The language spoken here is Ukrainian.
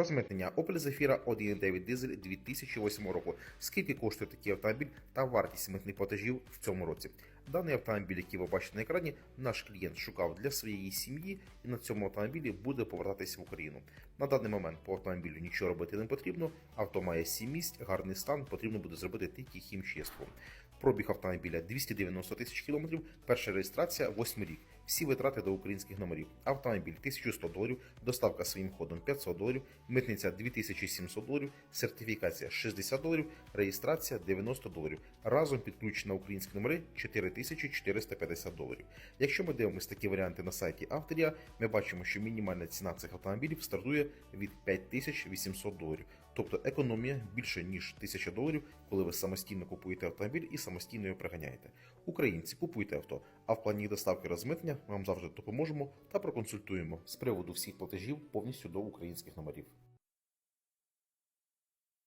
Розмитнення Opel Zafira 1.9 дизель 2008 року. Скільки коштує такий автомобіль та вартість митних платежів в цьому році? Даний автомобіль, який ви бачите на екрані, наш клієнт шукав для своєї сім'ї і на цьому автомобілі буде повертатись в Україну. На даний момент по автомобілю нічого робити не потрібно. Авто має 7 місць, гарний стан, потрібно буде зробити тільки хімчистку. Пробіг автомобіля 290 тисяч кілометрів, перша реєстрація 8 рік. Всі витрати до українських номерів. Автомобіль 1100 доларів, доставка своїм ходом 500 доларів, митниця 2700 доларів, сертифікація 60 доларів, реєстрація 90 доларів. Разом підключена українські номери 4450 доларів. Якщо ми дивимося такі варіанти на сайті Авторія, ми бачимо, що мінімальна ціна цих автомобілів стартує від 5800 доларів. Тобто економія більше ніж 1000 доларів, коли ви самостійно купуєте автомобіль і самостійно його приганяєте. Українці купуйте авто, а в плані доставки розмитнення ми вам завжди допоможемо та проконсультуємо з приводу всіх платежів повністю до українських номерів.